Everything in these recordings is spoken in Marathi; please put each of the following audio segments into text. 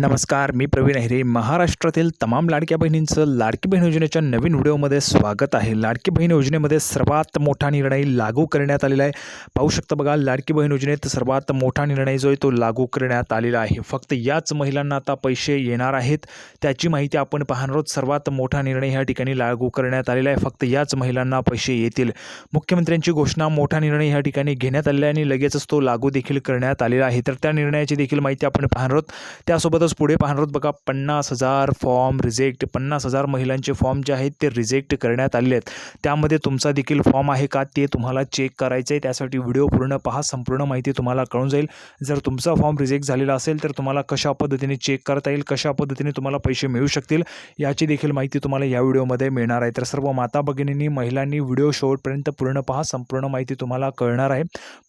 नमस्कार मी प्रवीण अहिरे महाराष्ट्रातील तमाम लाडक्या बहिणींचं लाडकी बहीण योजनेच्या नवीन व्हिडिओमध्ये स्वागत आहे. लाडकी बहीण योजनेमध्ये सर्वात मोठा निर्णय लागू करण्यात आलेला आहे. पाहू शकता बघा लाडकी बहीण योजनेत सर्वात मोठा निर्णय जो आहे तो लागू करण्यात आलेला आहे. फक्त याच महिलांना आता पैसे येणार आहेत त्याची माहिती आपण पाहणार आहोत. सर्वात मोठा निर्णय ह्या ठिकाणी लागू करण्यात आलेला आहे. फक्त याच महिलांना पैसे येतील. मुख्यमंत्र्यांची घोषणा मोठा निर्णय ह्या ठिकाणी घेण्यात आलेला आहे आणि लगेचच तो लागू देखील करण्यात आलेला आहे. तर त्या निर्णयाची देखील माहिती आपण पाहणार आहोत. त्यासोबतच पुढे पाहणार आहोत. बघा पन्नास हजार फॉर्म रिजेक्ट पन्नास हजार महिलांचे फॉर्म जे आहेत ते रिजेक्ट करण्यात आले आहेत. त्यामध्ये तुमचा देखील फॉर्म आहे का ते तुम्हाला चेक करायचं आहे. त्यासाठी व्हिडिओ पूर्ण पहा. संपूर्ण माहिती तुम्हाला कळून जाईल. जर तुमचा फॉर्म रिजेक्ट झालेला असेल तर तुम्हाला कशा पद्धतीने चेक करता येईल कशा पद्धतीने तुम्हाला पैसे मिळू शकतील याची देखील माहिती तुम्हाला या व्हिडिओमध्ये मिळणार आहे. तर सर्व माता भगिनींनी महिलांनी व्हिडिओ शेवटपर्यंत पूर्ण पहा. संपूर्ण माहिती तुम्हाला कळणार आहे.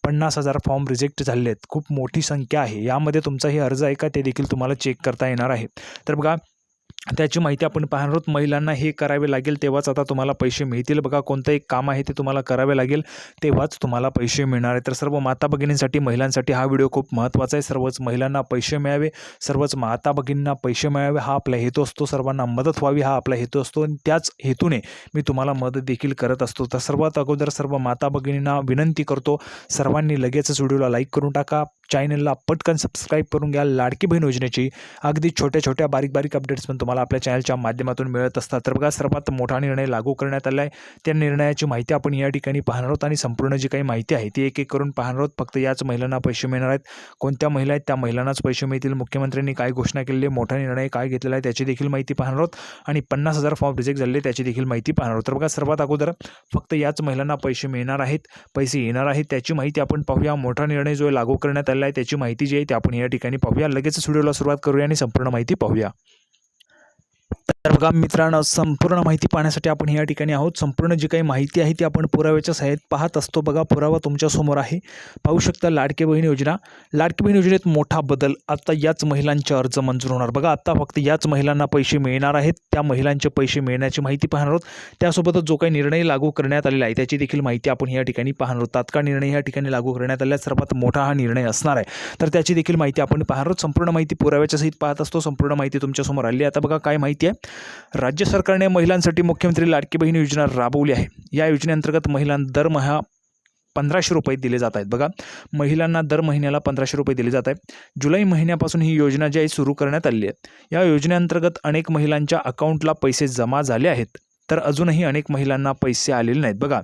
पन्नास हजार फॉर्म रिजेक्ट झालेले आहेत. खूप मोठी संख्या आहे. यामध्ये तुमचाही अर्ज आहे का ते देखील तुम्हाला चेक करता येणार आहे. तर बघा त्याची माहिती आपण पाहणार आहोत. महिलांना हे करावे लागेल तेव्हाच आता तुम्हाला पैसे मिळतील. बघा कोणतं एक काम आहे ते तुम्हाला करावे लागेल तेव्हाच तुम्हाला पैसे मिळणार आहे तर सर्व माता भगिनींसाठी महिलांसाठी हा व्हिडिओ खूप महत्त्वाचा आहे. सर्वच महिलांना पैसे मिळावे सर्वच माता भगिनींना पैसे मिळावे. हा आपला हेतू असतो. सर्वांना मदत व्हावी हा आपला हेतू असतो. आणि त्याच हेतूने मी तुम्हाला मदत देखील करत असतो. तर सर्वात अगोदर सर्व माता भगिनींना विनंती करतो सर्वांनी लगेचच व्हिडिओला लाईक करून टाका. चॅनलला पटकन सबस्क्राईब करून घ्या. लाडकी बहीण योजनेची अगदी छोट्या छोट्या बारीक बारीक अपडेट्स पण तुम्हाला आपल्या चॅनलच्या माध्यमातून मिळत असतात. तर बघा सर्वात मोठा निर्णय लागू करण्यात आला आहे. त्या निर्णयाची माहिती आपण या ठिकाणी पाहणार आहोत आणि संपूर्ण जी काही माहिती आहे ती एक एक करून पाहणार आहोत. फक्त याच महिलांना पैसे मिळणार आहेत. कोणत्या महिला आहेत? त्या महिलांनाच पैसे मिळतील. मुख्यमंत्र्यांनी काय घोषणा केलेली आहे? मोठा निर्णय काय घेतलेला आहे? त्याची देखील माहिती पाहणार आहोत. आणि पन्नास हजार फॉर्म रिजेक्ट झालेले त्याची देखील माहिती पाहणार आहोत. तर बघा सर्वात अगोदर फक्त याच महिलांना पैसे मिळणार आहेत. पैसे येणार आहेत त्याची माहिती आपण पाहूया. मोठा निर्णय जो आहे लागू करण्यात आलेला आहे त्याची माहिती जी आहे ती आपण या ठिकाणी पाहूया. लगेचच व्हिडिओला सुरुवात करूया आणि संपूर्ण माहिती पाहूया. तर बघा मित्रांनो संपूर्ण माहिती पाहण्यासाठी आपण या ठिकाणी आहोत. संपूर्ण जी काही माहिती आहे ती आपण पुराव्याच्या सहाय्यात पाहत असतो. बघा पुरावा तुमच्यासमोर आहे. पाहू शकता लाडकी बहीण योजना. लाडकी बहीण योजनेत मोठा बदल आता याच महिलांचे अर्ज मंजूर होणार. बघा आता फक्त याच महिलांना पैसे मिळणार आहेत. त्या महिलांचे पैसे मिळण्याची माहिती पाहणार आहोत. त्यासोबतच जो काही निर्णय लागू करण्यात आलेला आहे त्याची देखील माहिती आपण या ठिकाणी पाहणार आहोत. तात्काळ निर्णय या ठिकाणी लागू करण्यात आलेला सर्वात मोठा हा निर्णय असणार आहे. तर त्याची देखील माहिती आपण पाहणार आहोत. संपूर्ण माहिती पुराव्याच्या सहित पाहत असतो. संपूर्ण माहिती तुमच्यासमोर आली आहे. आता बघा काय माहिती आहे? राज्य सरकारने महिलांसाठी मुख्यमंत्री लाडकी बहीण योजना राबवली आहे. या योजनेअंतर्गत महिलांना दरमहा पंधराशे रुपये दिले जात आहेत. बघा महिलांना दर महिन्याला पंधराशे रुपये दिले जात आहेत. जुलै महिन्यापासून ही योजना जी आहे सुरू करण्यात आली आहे. या योजनेअंतर्गत अनेक महिलांच्या अकाउंटला पैसे जमा झाले आहेत. तर अजूनही अनेक महिलांना पैसे आलेले नाहीत. बघा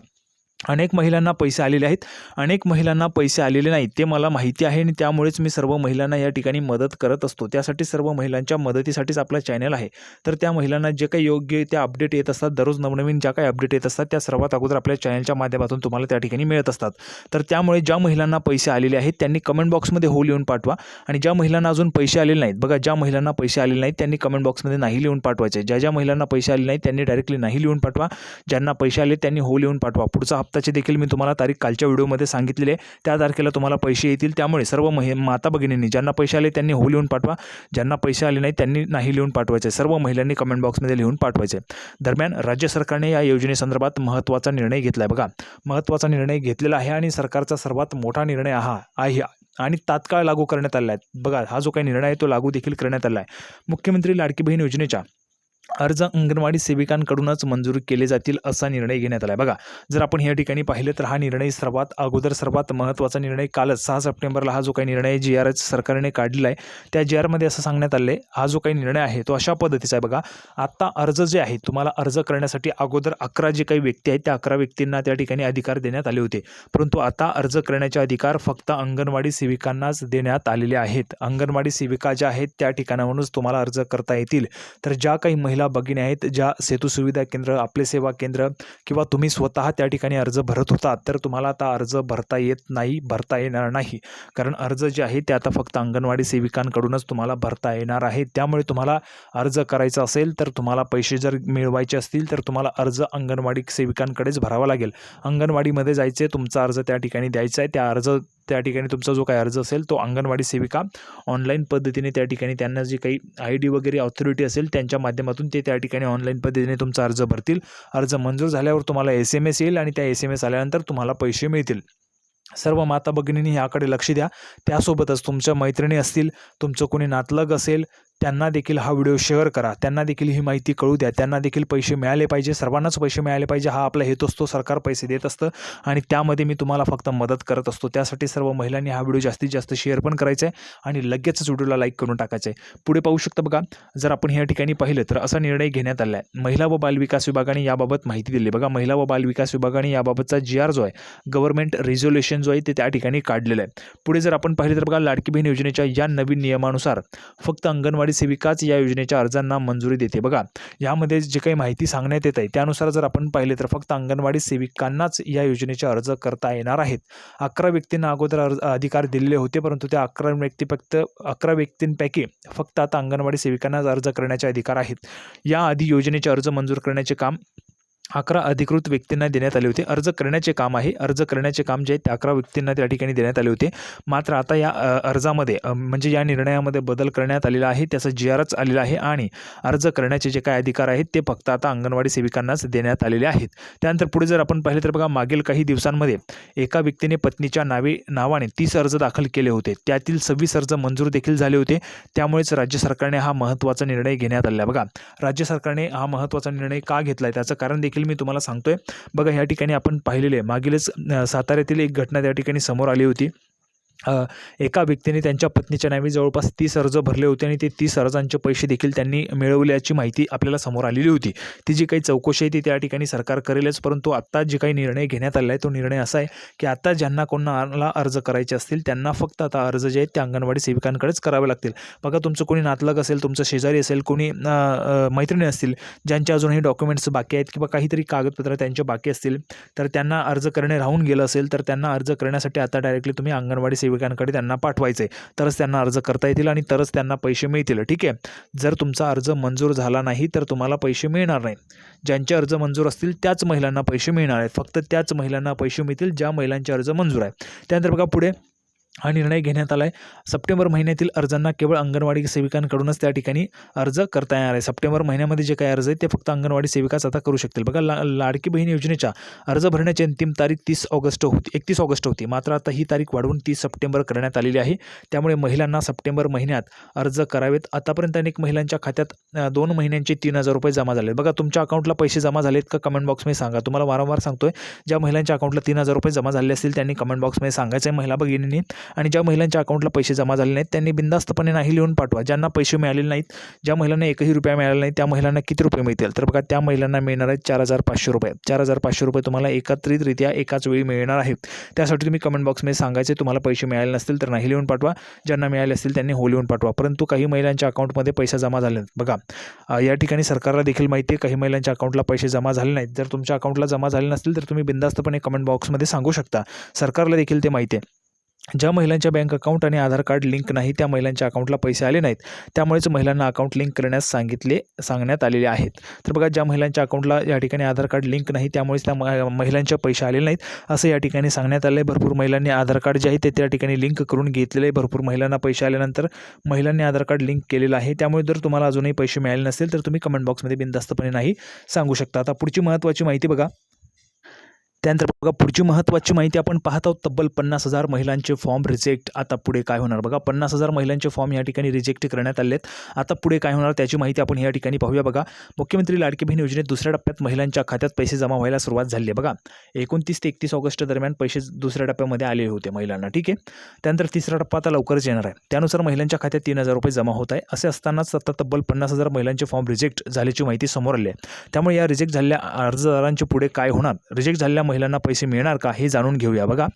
अनेक महिलांना पैसे आलेले आहेत. अनेक महिलांना पैसे आलेले नाहीत. ते मला माहिती आहे आणि त्यामुळेच मी सर्व महिलांना या ठिकाणी मदत करत असतो. त्यासाठी सर्व महिलांच्या मदतीसाठीच आपला चॅनल आहे. तर त्या महिलांना जे काही योग्य त्या अपडेट येत असतात दररोज नवनवीन ज्या काही अपडेट येत असतात त्या सर्वात अगोदर आपल्या चॅनलच्या माध्यमातून तुम्हाला त्या ठिकाणी मिळत असतात. तर त्यामुळे ज्या महिलांना पैसे आलेले आहेत त्यांनी कमेंट बॉक्समध्ये हो लिहून पाठवा. आणि ज्या महिलांना अजून पैसे आलेले नाहीत बघा ज्या महिलांना पैसे आलेले नाहीत त्यांनी कमेंट बॉक्समध्ये नाही लिहून पाठवायचे. ज्या ज्या महिलांना पैसे आले नाहीत त्यांनी डायरेक्टली नाही लिहून पाठवा. ज्यांना पैसे आले त्यांनी हो लिहून पाठवा. पुढचा हप्ताची देखील मी तुम्हाला तारीख कालच्या व्हिडिओमध्ये सांगितलेली आहे. त्या तारखेला तुम्हाला पैसे येतील. त्यामुळे सर्व महि माता भगिनींनी ज्यांना पैसे आले त्यांनी हो लिहून पाठवा. ज्यांना पैसे आले नाही त्यांनी नाही लिहून पाठवायचे. सर्व महिलांनी कमेंट बॉक्समध्ये लिहून पाठवायचे. दरम्यान राज्य सरकारने या योजनेसंदर्भात महत्त्वाचा निर्णय घेतला आहे बघा महत्त्वाचा निर्णय घेतलेला आहे आणि सरकारचा सर्वात मोठा निर्णय हा आहे आणि तात्काळ लागू करण्यात आला आहे. बघा हा जो काही निर्णय आहे तो लागू देखील करण्यात आला आहे. मुख्यमंत्री लाडकी बहीण योजनेच्या अर्ज अंगणवाडी सेविकांकडूनच मंजूर केले जातील असा निर्णय घेण्यात आला आहे बघा जर आपण या ठिकाणी पाहिलं तर हा निर्णय सर्वात अगोदर सर्वात महत्त्वाचा निर्णय कालच सहा सप्टेंबरला हा जो काही निर्णय जी आर एच सरकारने काढलेला आहे त्या जी आरमध्ये असं सांगण्यात आलं आहे हा जो काही निर्णय आहे तो अशा पद्धतीचा आहे. बघा आत्ता अर्ज जे आहे तुम्हाला अर्ज करण्यासाठी अगोदर अकरा जे काही व्यक्ती आहेत त्या अकरा व्यक्तींना त्या ठिकाणी अधिकार देण्यात आले होते. परंतु आता अर्ज करण्याचे अधिकार फक्त अंगणवाडी सेविकांनाच देण्यात आलेले आहेत. अंगणवाडी सेविका ज्या आहेत त्या ठिकाणावरूनच तुम्हाला अर्ज करता येतील. तर ज्या काही महिला महिला भगिनी आहेत ज्या सेतू सुविधा केंद्र आपले सेवा केंद्र किंवा तुम्ही स्वतः त्या ठिकाणी अर्ज भरत होता तर तुम्हाला आता अर्ज भरता येत नाही भरता येणार नाही. कारण अर्ज जे आहे ते आता फक्त अंगणवाडी सेविकांकडूनच तुम्हाला भरता येणार आहे. त्यामुळे तुम्हाला अर्ज करायचा असेल तर तुम्हाला पैसे जर मिळवायचे असतील तर तुम्हाला अर्ज अंगणवाडी सेविकांकडेच भरावा लागेल. अंगणवाडीमध्ये जायचे तुमचा अर्ज त्या ठिकाणी द्यायचा आहे. त्या अर्ज त्या ठिकाणी तुमचा जो काही अर्ज असेल तो अंगणवाडी सेविका ऑनलाईन पद्धतीने त्या ठिकाणी त्यांना जी काही आय डी वगैरे ऑथॉरिटी असेल त्यांच्या माध्यमातून ते त्या ठिकाणी ऑनलाईन पद्धतीने तुमचा अर्ज भरतील. अर्ज मंजूर झाल्यावर तुम्हाला एस एम एस येईल आणि त्या एस एम एस आल्यानंतर तुम्हाला पैसे मिळतील. सर्व माता भगिनींनी याकडे लक्ष द्या. त्यासोबतच तुमच्या मैत्रिणी असतील तुमचं कोणी नातलग असेल त्यांना देखील हा व्हिडिओ शेअर करा. त्यांना देखील ही माहिती कळू द्या. त्यांना देखील पैसे मिळाले पाहिजे. सर्वांनाच पैसे मिळाले पाहिजे. हा आपला हेतू असतो. सरकार पैसे देत असतं आणि त्यामध्ये मी तुम्हाला फक्त मदत करत असतो. त्यासाठी सर्व महिलांनी हा व्हिडिओ जास्तीत जास्त शेअर पण करायचा आहे आणि लगेचच व्हिडिओला लाईक करून टाकायचं आहे पुढे पाहू शकता बघा जर आपण ह्या ठिकाणी पाहिलं तर असा निर्णय घेण्यात आला आहे महिला व बालविकास विभागाने याबाबत माहिती दिली. बघा महिला व बालविकास विभागाने याबाबतचा जी आर जो आहे गव्हर्नमेंट रिझोल्युशन जो आहे ते त्या ठिकाणी काढलेलं आहे. पुढे जर आपण पाहिलं तर बघा लाडकी बहीण योजनेच्या या नवीन नियमानुसार फक्त अंगणवाडी सेविकाच या योजनेच्या अर्जांना मंजुरी देते. बघा यामध्ये जे काही माहिती सांगण्यात येत आहे त्यानुसार जर आपण पाहिले तर फक्त अंगणवाडी सेविकांनाच या योजनेचे अर्ज करता येणार आहेत. अकरा व्यक्तींना अगोदर अर्ज अधिकार दिलेले होते परंतु त्या अकरा व्यक्ती फक्त अकरा व्यक्तींपैकी फक्त आता अंगणवाडी सेविकांनाच अर्ज करण्याचे अधिकार आहेत. याआधी योजनेचे अर्ज मंजूर करण्याचे काम अकरा अधिकृत व्यक्तींना देण्यात आले होते. अर्ज करण्याचे काम आहे. अर्ज करण्याचे काम जे आहे ते अकरा व्यक्तींना त्या ठिकाणी देण्यात आले होते. मात्र आता या अर्जामध्ये म्हणजे या निर्णयामध्ये बदल करण्यात आलेला आहे. त्याचा जी आरच आलेला आहे आणि अर्ज करण्याचे जे काय अधिकार आहेत ते फक्त आता अंगणवाडी सेविकांनाच देण्यात आलेले आहेत. त्यानंतर पुढे जर आपण पाहिले तर बघा मागील काही दिवसांमध्ये एका व्यक्तीने पत्नीच्या नावे नावाने तीस अर्ज दाखल केले होते. त्यातील सव्वीस अर्ज मंजूर देखील झाले होते. त्यामुळेच राज्य सरकारने हा महत्त्वाचा निर्णय घेण्यात आला आहे. बघा राज्य सरकारने हा महत्त्वाचा निर्णय का घेतला आहे त्याचं कारण देखील मी तुम्हाला सांगतोय. बघा ह्या ठिकाणी आपण पाहिलेले आहे. मागीलच साताऱ्यातील एक घटना त्या ठिकाणी समोर आली होती. एका व्यक्तीने त्यांच्या पत्नीच्या नावे जवळपास तीस अर्ज भरले होते आणि ते तीस अर्जांचे पैसे देखील त्यांनी मिळवल्याची माहिती आपल्याला समोर आलेली होती. ती जी काही चौकशी आहे ती त्या ठिकाणी सरकार करेलच परंतु आत्ता जे काही निर्णय घेण्यात आला आहे तो निर्णय असा आहे की आता ज्यांना कोणाला अर्ज करायचे असतील त्यांना फक्त आता अर्ज जे आहेत ते अंगणवाडी सेविकांकडेच करावे लागतील. बघा तुमचं कोणी नातलग असेल तुमचं शेजारी असेल कोणी मैत्रिणी असतील ज्यांचे अजूनही डॉक्युमेंट्स बाकी आहेत किंवा काहीतरी कागदपत्र त्यांचे बाकी असतील तर त्यांना अर्ज करणे राहून गेलं असेल तर त्यांना अर्ज करण्यासाठी आता डायरेक्टली तुम्ही अंगणवाडी सेविकांकडे त्यांना पाठवायचं आहे तरच त्यांना अर्ज करता येतील आणि तरच त्यांना पैसे मिळतील. ठीक आहे? जर तुमचा अर्ज मंजूर झाला नाही तर तुम्हाला पैसे मिळणार नाही. ज्यांचे अर्ज मंजूर असतील त्याच महिलांना पैसे मिळणार आहेत. फक्त त्याच महिलांना पैसे मिळतील ज्या महिलांचे अर्ज मंजूर आहेत. त्यानंतर बघा पुढे. हा निर्णय घेण्यात आला आहे सप्टेंबर महिन्यातील अर्जांना केवळ अंगणवाडी सेविकांकडूनच त्या ठिकाणी अर्ज करता येणार आहे. सप्टेंबर महिन्यामध्ये जे काही अर्ज आहेत ते फक्त अंगणवाडी सेविकाच आता करू शकतील. बघा ला लाडकी बहीण योजनेच्या अर्ज भरण्याची अंतिम तारीख तीस ऑगस्ट होती एकतीस ऑगस्ट होती. मात्र आता ही तारीख वाढवून तीस सप्टेंबर करण्यात आलेली आहे. त्यामुळे महिलांना सप्टेंबर महिन्यात अर्ज करावेत. आतापर्यंत अनेक महिलांच्या खात्यात दोन महिन्यांचे तीन हजार रुपये जमा झाले बघा तुमच्या अकाउंटला पैसे जमा झालेत का? कमेंट बॉक्समध्ये सांगा. तुम्हाला वारंवार सांगतोय ज्या महिलांच्या अकाउंटला तीन हजार रुपये जमा झाले असतील त्यांनी कमेंट बॉक्समध्ये सांगायचं आहे महिला भगिनींनी आणि ज्या महिलांच्या अकाउंटला पैसे जमा झाले नाहीत त्यांनी बिंदास्तपणे नाही लिहून पाठवा. ज्यांना पैसे मिळालेले नाहीत ज्या महिलांना एकही रुपया मिळाला नाही त्या महिलांना किती रुपये मिळतील? तर बघा त्या महिलांना मिळणार आहेत चार हजार पाचशे रुपये. चार हजार पाचशे रुपये तुम्हाला एकत्रितरित्या एकाच वेळी मिळणार आहेत. त्यासाठी तुम्ही कमेंट बॉक्समध्ये सांगायचे तुम्हाला पैसे मिळाले नसतील तर नाही लिहून पाठवा. ज्यांना मिळाले असतील त्यांनी हो लिहून पाठवा. परंतु काही महिलांच्या अकाउंटमध्ये पैसे जमा झाले नाहीत. बघा या ठिकाणी सरकारला देखील माहिती आहे काही महिलांच्या अकाउंटला पैसे जमा झाले नाहीत. जर तुमच्या अकाउंटला जमा झाले नसतील तर तुम्ही बिंदास्तपणे कमेंट बॉक्समध्ये सांगू शकता. सरकारला देखील ते माहिती आहे. ज्या महिलांच्या बँक अकाउंट आणि आधार कार्ड लिंक नाही त्या महिलांच्या अकाउंटला पैसे आले नाहीत. त्यामुळेच महिलांना अकाउंट लिंक करण्यास सांगितले सांगण्यात आलेले आहेत. तर बघा ज्या महिलांच्या अकाउंटला या ठिकाणी आधार कार्ड लिंक नाही त्यामुळेच त्या म- पैसे आलेले नाहीत असं या ठिकाणी सांगण्यात आलं आहे भरपूर महिलांनी आधार कार्ड जे आहे ते त्या ठिकाणी लिंक करून घेतलेलं आहे. भरपूर महिलांना पैसे आल्यानंतर महिलांनी आधार कार्ड लिंक केलेलं आहे. त्यामुळे जर तुम्हाला अजूनही पैसे मिळाले नसेल तर तुम्ही कमेंट बॉक्समध्ये बिनधास्तपणे नाही सांगू शकता. आता पुढची महत्त्वाची माहिती बघा. त्यानंतर बघा पुढची महत्त्वाची माहिती आपण पाहत आहोत तब्बल पन्नास हजार महिलांचे फॉर्म रिजेक्ट आता पुढे काय होणार? बघा पन्नास हजार महिलांचे फॉर्म या ठिकाणी रिजेक्ट करण्यात आले आहेत आता पुढे काय होणार त्याची माहिती आपण या ठिकाणी पाहूया. बघा मुख्यमंत्री लाडकी बहीण योजनेत दुसऱ्या टप्प्यात महिलांच्या खात्यात पैसे जमा व्हायला सुरुवात झाली आहे. बघा एकोणतीस ते एकतीस ऑगस्ट दरम्यान पैसे दुसऱ्या टप्प्यामध्ये आले होते महिलांना. ठीक आहे? त्यानंतर तिसरा टप्पा आता लवकरच येणार आहे. त्यानुसार महिलांच्या खात्यात तीन हजार रुपये जमा होत आहे. असे असतानाच आता तब्बल पन्नास हजार महिलांचे फॉर्म रिजेक्ट झाल्याची माहिती समोर आली आहे. त्यामुळे या रिजेक्ट झालेल्या अर्जदारांचे पुढे काय होणार? रिजेक्ट झालेल्या महिलांना पैसे मिळणार का हे जाणून घेऊया बघा.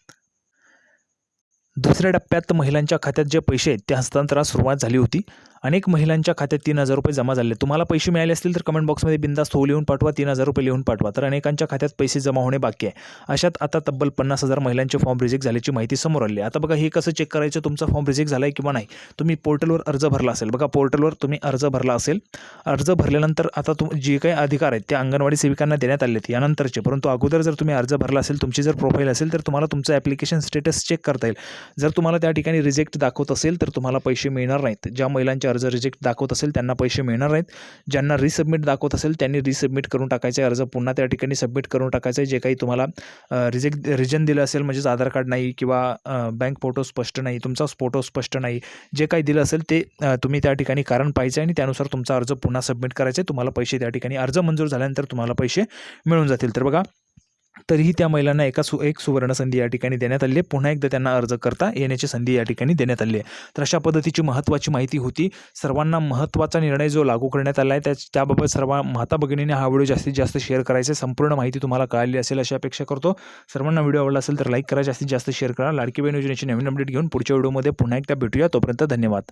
दुसऱ्या टप्प्यात महिलांच्या खात्यात जे पैसे आहेत ते हस्तांतरास सुरुवात झाली होती. अनेक महिलांच्या खात्यात तीन हजार रुपये जमा झाले. तुम्हाला पैसे मिळाले असतील तर कमेंट बॉक्समध्ये बिंदास्त हो लिहून पाठवा. तीन हजार रुपये लिहून पाठवा. तर अनेकांच्या खात्यात पैसे जमा होणे बाकी आहे. अशात आता तब्बल पन्नास हजार महिलांचे फॉर्म रिजेक्ट झाल्याची माहिती समोर आली आहे. आता बघा हे कसं चेक करायचं? तुमचा फॉर्म रिजेक्ट झाला आहे किंवा नाही? तुम्ही पोर्टलवर अर्ज भरला असेल. बघा पोर्टलवर तुम्ही अर्ज भरला असेल. अर्ज भरल्यानंतर आता तुम जे काही अधिकार आहेत ते अंगणवाडी सेविकांना देण्यात आले आहेत यानंतरचे. परंतु अगोदर जर तुम्ही अर्ज भरला असेल तुमची जर प्रोफाईल असेल तर तुम्हाला तुमचं ॲप्लिकेशन स्टेटस चेक करता येईल. जर तुम्हाला त्या ठिकाणी रिजेक्ट दाखवत असेल तर तुम्हाला पैसे मिळणार नाहीत. ज्या महिलांच्या अर्ज रिजेक्ट दाखवत असेल त्यांना पैसे मिळणार आहेत ज्यांना रिसबमिट दाखवत असेल त्यांनी रिसबमिट करून टाकायचे. अर्ज पुन्हा त्या ठिकाणी सबमिट करून टाकायचं. आहे जे काही तुम्हाला रिजेक्ट रिजन दिलं असेल म्हणजेच आधार कार्ड नाही किंवा बँक फोटो स्पष्ट नाही तुमचा फोटो स्पष्ट नाही जे काही दिलं असेल ते तुम्ही त्या ठिकाणी कारण पाहायचं आहे आणि त्यानुसार तुमचा अर्ज पुन्हा सबमिट करायचा. आहे तुम्हाला पैसे त्या ठिकाणी अर्ज मंजूर झाल्यानंतर तुम्हाला पैसे मिळून जातील. तर बघा तरीही त्या महिलांना एका सु एक सुवर्ण संधी या ठिकाणी देण्यात आली आहे. पुन्हा एकदा त्यांना अर्ज करता येण्याची संधी या ठिकाणी देण्यात आली आहे. तर अशा पद्धतीची महत्त्वाची माहिती होती. सर्वांना महत्त्वाचा निर्णय जो लागू करण्यात आला आहे त्या त्याबाबत सर्व माता भगिनीने हा व्हिडिओ जास्तीत जास्त शेअर करायचा संपूर्ण माहिती तुम्हाला कळाली असेल अशी अपेक्षा करतो. सर्वांना व्हिडिओ आवडला असेल तर लाईक करा जास्तीत जास्त शेअर करा. लाडकी बहीण योजनेची नवीन अपडेट घेऊन पुढच्या व्हिडिओमध्ये पुन्हा एकदा भेटूया. तोपर्यंत धन्यवाद.